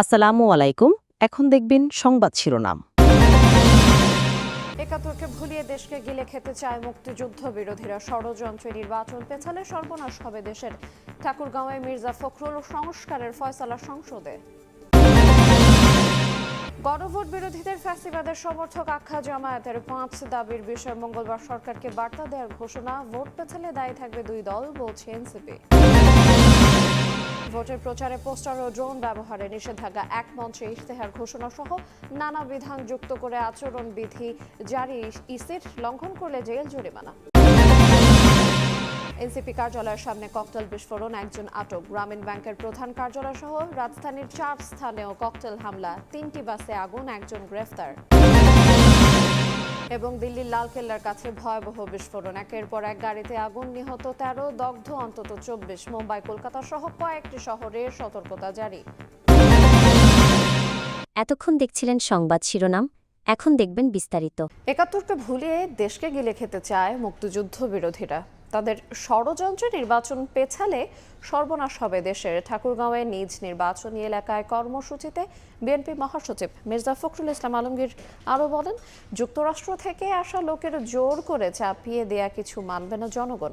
আসসালামু আলাইকুম। এখন দেখবেন সংবাদ শিরোনাম। একাত্তরকে ভুলিয়ে দেশকে গিলে খেতে চায় মুক্তিযুদ্ধ বিরোধীরা ষড়যন্ত্রে নির্বাচন পেছালে সর্বনাশ হবে দেশের। ঠাকুরগাঁওয়ে মির্জা ফখরুল সংস্কারের ফয়সালা সংসদে। গণভোট বিরোধীদের ফ্যাসিবাদের সমর্থক আখ্যা জামায়াতের পাঁচ দাবির বিষয়ে মঙ্গলবার সরকারকে বার্তা দেওয়ার ঘোষণা। ভোট পেছালে দায়ী থাকবে দুই দল, বলছে এনসিপি। ভোটের প্রচারে পোস্টার ও ড্রোন ব্যবহারে নিষেধাজ্ঞা। এক মঞ্চে ইশতেহার ঘোষণা সহ নানা বিধান যুক্ত করে আচরণ বিধি জারি ইসির লঙ্ঘন করলে জেল জরিমানা। এনসিপি কার্যালয়ের সামনে ককটেল বিস্ফোরণ, একজন আটক। গ্রামীণ ব্যাংকের প্রধান কার্যালয় সহ রাজধানীর চার স্থানেও ককটেল হামলা। তিনটি বাসে আগুন, একজন গ্রেফতার। এবং দিল্লির লালকেল্লার কাছে ভয়াবহ বিস্ফোরণ। একের পর এক গাড়িতে আগুন নিহত তেরো দগ্ধ অন্তত চব্বিশ। মুম্বাই কলকাতা সহ কয়েকটি শহরে সতর্কতা জারি। এতক্ষণ দেখছিলেন সংবাদ শিরোনাম এখন দেখবেন বিস্তারিত। একাত্তরকে ভুলিয়ে দেশকে গিলে খেতে চায় মুক্তিযুদ্ধ বিরোধীরা তাদের ষড়যন্ত্রে নির্বাচন পেছালে সর্বনাশ হবে দেশের। ঠাকুরগাঁওয়ে নিজ নির্বাচনী এলাকায় কর্মসূচিতে বিএনপি মহাসচিব মির্জা ফখরুল ইসলাম আলমগীর আরও বলেন, যুক্তরাষ্ট্র থেকে আসা লোকের জোর করে চাপিয়ে দেয়া কিছু মানবে না জনগণ।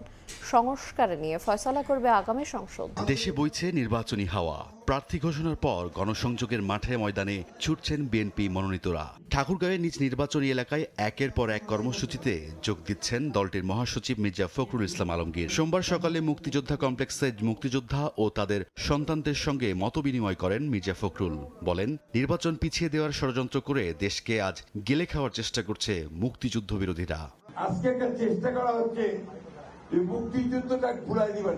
সংস্কার নিয়ে ফয়সলা করবে আগামী সংসদ। দেশে বইছে নির্বাচনী হাওয়া। প্রার্থী ঘোষণার পর গণসংযোগের মাঠে ময়দানে ছুটছেন বিএনপি মনোনীতরা। ঠাকুরগাঁওয়ে নিজ নির্বাচনী এলাকায় একের পর এক কর্মসূচিতে যোগ দিচ্ছেন দলটির মহাসচিব মির্জা ফখরুল ইসলাম আলমগীর। সোমবার সকালে মুক্তিযোদ্ধা কমপ্লেক্সে মুক্তিযোদ্ধা ও তাদের সন্তানদের সঙ্গে মতবিনিময় করেন মির্জা ফখরুল। বলেন, নির্বাচন পিছিয়ে দেওয়ার ষড়যন্ত্র করে দেশকে আজ গেলে খাওয়ার চেষ্টা করছে মুক্তিযুদ্ধ বিরোধীরা আজকে চেষ্টা করা হচ্ছে মুক্তিযুদ্ধটা ভুলাই দিবার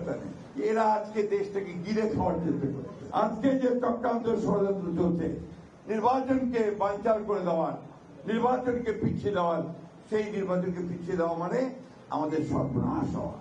এরা আজকে দেশটাকে গিরে খাওয়ার চেষ্টা করছে। আজকে যে চক্রান্ত ষড়যন্ত্র চলছে, নির্বাচনকে বাঞ্চাল করে দেওয়ার নির্বাচনকে পিছিয়ে দেওয়ার সেই নির্বাচনকে পিছিয়ে দেওয়া মানে আমাদের সর্বনাশ হওয়া।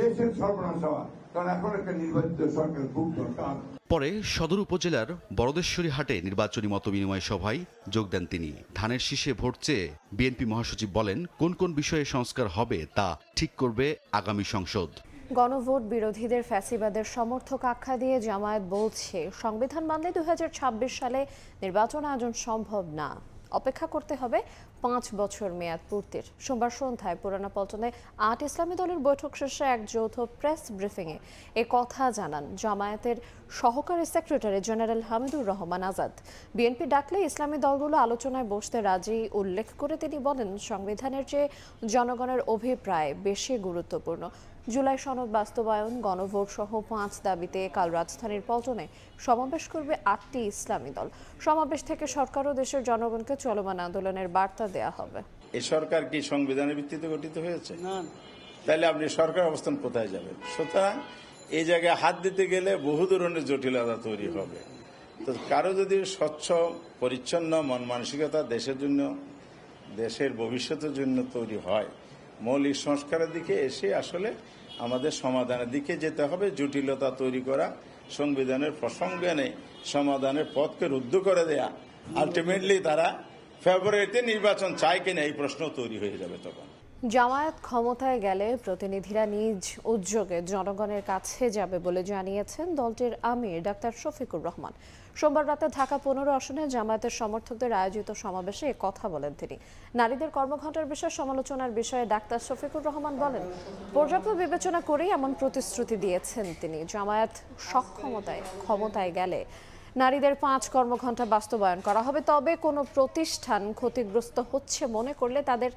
দেশের সর্বনাশ হওয়া। কারণ এখন একটা নির্বাচিত সরকার খুব দরকার। পরে সদর উপজেলার বড়দেশ্বরী হাটে নির্বাচনী মতবিনিময় সভায় যোগ দেন তিনি। ধানের শীষে ভোট চেয়ে বিএনপি মহাসচিব বলেন কোন কোন বিষয়ে সংস্কার হবে তা ঠিক করবে আগামী সংসদ। গণভোট বিরোধীদের ফ্যাসিবাদের সমর্থক আখ্যা দিয়ে জামায়াত বলছে সংবিধান মানলে দু হাজার ছাব্বিশ সালে নির্বাচন আয়োজন সম্ভব না। অপেক্ষা করতে হবে পাঁচ বছর মেয়াদ পূর্তির। সোমবার সন্ধ্যায় পুরানা পল্টনে আট ইসলামী দলের বৈঠক শেষে এক যৌথ প্রেস ব্রিফিংয়ে এ কথা জানান জামায়াতের সহকারী secretary general Hamidur Rahman Azad. BNP ডাকলে ইসলামী দলগুলো আলোচনায় বসতে রাজি উল্লেখ করে তিনি বলেন, সংবিধানের চেয়ে জনগণের অভিপ্রায় বেশি গুরুত্বপূর্ণ। জুলাই সনদ বাস্তবায়ন, গণভোট সহ পাঁচ দাবিতে কাল রাজধানীর পল্টনে সমাবেশ করবে আটটি ইসলামী দল। সমাবেশ থেকে সরকার ও দেশের জনগণকে চলমান আন্দোলনের বার্তা দেয়া হবে। এই সরকার কি সংবিধানের ভিত্তিতে গঠিত হয়েছে? তাহলে আপনি সরকার অবস্থান কোথায় যাবেন? সুতরাং এই জায়গায় হাত দিতে গেলে বহু ধরনের জটিলতা তৈরি হবে। তো কারও যদি স্বচ্ছ পরিচ্ছন্ন মন মানসিকতা দেশের জন্য দেশের ভবিষ্যতের জন্য তৈরি হয় মৌলিক সংস্কারের দিকে এসে আসলে আমাদের সমাধানের দিকে যেতে হবে জটিলতা তৈরি করা সংবিধানের প্রসঙ্গে এনে সমাধানের পথকে রুদ্ধ করে দেয়া। আলটিমেটলি তারা ফেব্রুয়ারিতে নির্বাচন চায় কিনা এই প্রশ্ন তৈরি হয়ে যাবে তখন। জামায়াত ক্ষমতায় গেলে প্রতিনিধিরা নিজ উদ্যোগে জনগণের কাছে যাবে বলে জানিয়েছেন দলটির আমির ডাক্তার শফিকুর রহমান। সোমবার রাতে ঢাকা পনেরো আসনে জামায়াতের সমর্থকদের আয়োজিত সমাবেশে কথা বলেন তিনি। নারীদের কর্মঘণ্টার বিষয়ে সমালোচনার বিষয়ে ডাক্তার শফিকুর রহমান বলেন, পর্যাপ্ত বিবেচনা করেই এমন প্রতিশ্রুতি দিয়েছেন তিনি। জামায়াত সক্ষমতায়, ক্ষমতায় গেলে নারীদের পাঁচ কর্মঘণ্টা বাস্তবায়ন করা হবে। তবে কোনো প্রতিষ্ঠান ক্ষতিগ্রস্ত হচ্ছে মনে করলে তাদের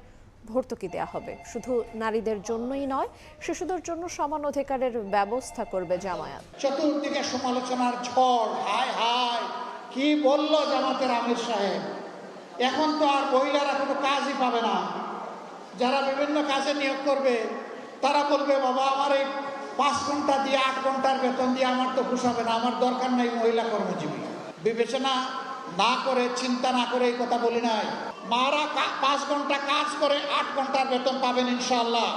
ভর্তুকি দেওয়া হবে। শুধু নারীদের জন্যই নয়, শিশুদের জন্য সমান অধিকারের ব্যবস্থা করবে জামায়াত। চতুর্দিকে সমালোচনার ঝড়, হায় হায়, কি বলল জামাতের আমির সাহেব? এখন তো আর মহিলারা কোনো কাজই পাবে না। যারা বিভিন্ন কাজে নিয়োগ করবে, তারা বলবে, বাবা, আমার এই পাঁচ ঘণ্টা দিয়ে, আট ঘণ্টার বেতন দিয়ে আমার তো পোষাবে না, আমার দরকার নাই মহিলা কর্মজীবী। বিবেচনা না করে, চিন্তা না করে এই কথা বলি নাই। মারা পাঁচ ঘণ্টা কাজ করে, আট ঘণ্টার বেতন পাবেন ইনশাল্লাহ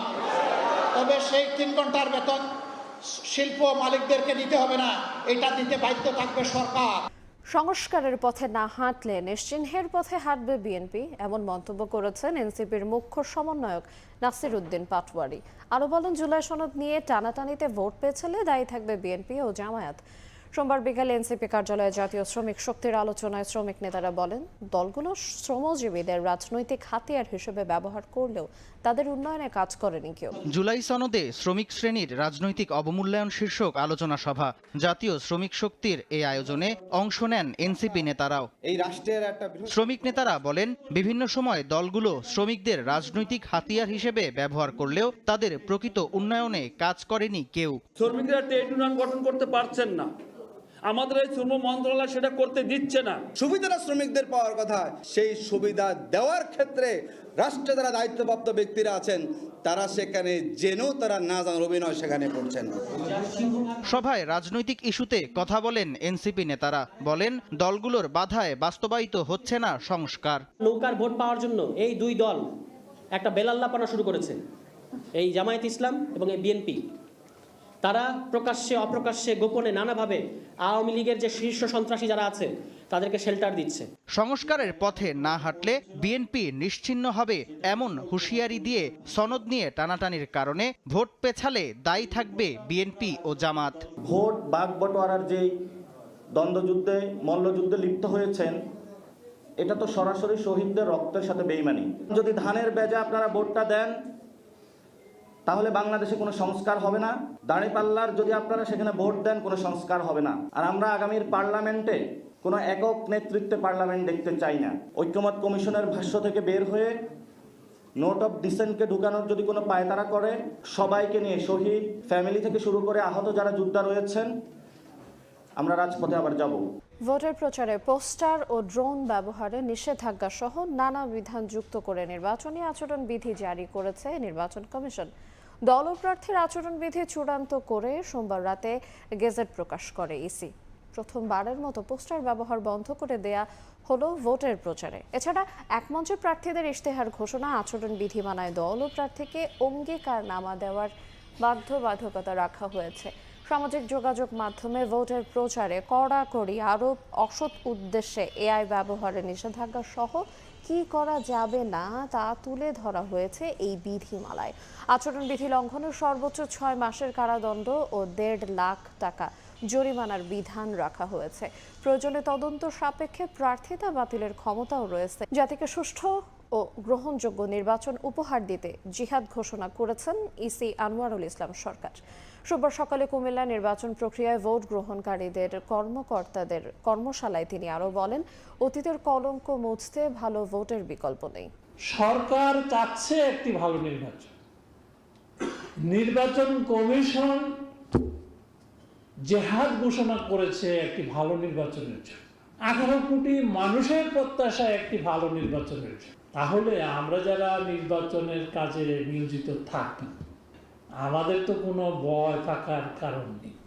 তবে সেই তিন ঘণ্টার বেতন শিল্প মালিকদেরকে দিতে হবে না, এটা দিতে বাধ্য থাকবে সরকার। সংস্কারের পথে না হাঁটলে নিশ্চিহ্নের পথে হাঁটবে বিএনপি, এমন মন্তব্য করেছেন এনসিপির মুখ্য সমন্বয়ক নাসির উদ্দিন পাটওয়ারি আরও বলেন, জুলাই সনদ নিয়ে টানাটানিতে ভোট পেয়েছিলে দায়ী থাকবে বিএনপি ও জামায়াত। সোমবার বিকালে এনসিপি কার্যালয়ে জাতীয় শ্রমিক শক্তির আলোচনায় শ্রমিক নেতারা বলেন দলগুলো শ্রমজীবীদের রাজনৈতিক হাতিয়ার হিসেবে ব্যবহার করলেও তাদের উন্নয়নে কাজ করেনি কেউ। জুলাই সনদে শ্রমিক শ্রেণির রাজনৈতিক অবমূল্যায়ন শীর্ষক আলোচনা সভা জাতীয় শ্রমিক শক্তির এই আয়োজনে অংশ নেন এনসিপি নেতারাও। এই রাষ্ট্রের একটা শ্রমিক নেতারা বলেন বিভিন্ন সময় দলগুলো শ্রমিকদের রাজনৈতিক হাতিয়ার হিসেবে ব্যবহার করলেও তাদের প্রকৃত উন্নয়নে কাজ করেনি কেউ। শ্রমিকরা ট্রেড ইউনিয়ন গঠন করতে পারছেন না। আমাদের এই শ্রম মন্ত্রণালয় সেটা করতে দিচ্ছে না। সুবিধাটা শ্রমিকদের পাওয়ার কথা সেই সুবিধা দেওয়ার ক্ষেত্রে রাষ্ট্রে যারা দায়িত্বপ্রাপ্ত ব্যক্তিরা আছেন তারা সেখানে জেনেও তারা না জানার অভিনয় সেখানে করছেন। সভায় রাজনৈতিক ইস্যুতে কথা বলেন এনসিপি নেতারা। বলেন দলগুলোর বাধায় বাস্তবায়িত হচ্ছে না সংস্কার। নৌকার ভোট পাওয়ার জন্য এই দুই দল একটা বেলাল্লাপানা শুরু করেছে। এই জামায়াত ইসলাম এবং এই বিএনপি। তারা প্রকাশ্যে অপ্রকাশ্যে গোপনে নানাভাবে আওয়ামী লীগের যে শীর্ষ সন্ত্রাসী যারা আছে তাদেরকে শেল্টার দিচ্ছে। সংস্কারের পথে না হাঁটলে বিএনপি নিশ্চিহ্ন হবে এমন হুঁশিয়ারি দিয়ে সনদ নিয়ে টানাটানির কারণে ভোট পেছালে দায়ী থাকবে বিএনপি ও জামাত। ভোট বাঘ বটোয়ারার যেই দ্বন্দ্বযুদ্ধে মল্লযুদ্ধে লিপ্ত হয়েছেন এটা তো সরাসরি শহীদদের রক্তের সাথে বেইমানি। যদি ধানের বেজা আপনারা ভোটটা দেন তাহলে বাংলাদেশে কোনো সংস্কার হবে না। দাঁড়িপাল্লার যদি আপনারা সেখানে ভোট দেন, কোনো সংস্কার হবে না। আর আমরা আগামীর পার্লামেন্টে কোনো একক নেতৃত্বে পার্লামেন্ট দেখতে চাই না। ঐক্যমত কমিশনের ভাষ্য থেকে বের হয়ে নোট অফ ডিসেন্টকে ঢুকানোর যদি কোনো পায়তারা করে, সবাইকে নিয়ে শহীদ, ফ্যামিলি থেকে শুরু করে আহত যারা যোদ্ধা রয়েছেন, আমরা রাজপথে আবার যাব। ভোটের প্রচারে পোস্টার ও ড্রোন ব্যবহারে নিষেধাজ্ঞা সহ নানা বিধান যুক্ত করে নির্বাচনী আচরণ বিধি জারি করেছে নির্বাচন কমিশন। দল ও প্রার্থীর আচরণবিধি চূড়ান্ত করে সোমবার রাতে গেজেট প্রকাশ করে ইসি। প্রথমবারের মতো পোস্টার ব্যবহার বন্ধ করে দেয়া হলো ভোটের প্রচারে। এছাড়া একমঞ্চে প্রার্থীদের ইশতেহার ঘোষণা, আচরণ বিধি মানায় দল ও প্রার্থীকে অঙ্গীকার নামা দেওয়ার বাধ্যবাধকতা রাখা হয়েছে। সামাজিক যোগাযোগ মাধ্যমে ভোটের প্রচারে কড়াকড়ি আরোপ, অসৎ উদ্দেশ্যে এআই ব্যবহারের নিষেধাজ্ঞা সহ কি করা যাবে না তা তুলে ধরা হয়েছে এই বিধিমালায়। আচরণবিধি লঙ্ঘনের সর্বোচ্চ ছয় মাসের কারাদণ্ড ও দেড় লাখ টাকা জরিমানার বিধান রাখা হয়েছে। প্রয়োজনে তদন্ত সাপেক্ষে প্রার্থিতা বাতিলের ক্ষমতাও রয়েছে। জাতিকে সুষ্ঠু ও গ্রহণযোগ্য নির্বাচন উপহার দিতে জিহাদ ঘোষণা করেছেন ইসি আনোয়ারুল ইসলাম সরকার। সোমবার সকালে কুমিল্লা নির্বাচন প্রক্রিয়ায় ভোট গ্রহণকারীদের কর্মকর্তাদের কর্মশালায় তিনি আরও বলেন, অতীতের কলঙ্ক মুছতে ভালো ভোটের বিকল্প নেই। সরকার চাচ্ছে একটি ভালো নির্বাচন। নির্বাচন কমিশন জেহাদ ঘোষণা করেছে একটি ভালো নির্বাচনের জন্য। আঠারো কোটি মানুষের প্রত্যাশা একটি ভালো নির্বাচনের তাহলে আমরা যারা নির্বাচনের কাজে নিয়োজিত থাকি আমাদের তো কোনো ভয় থাকার কারণ নেই।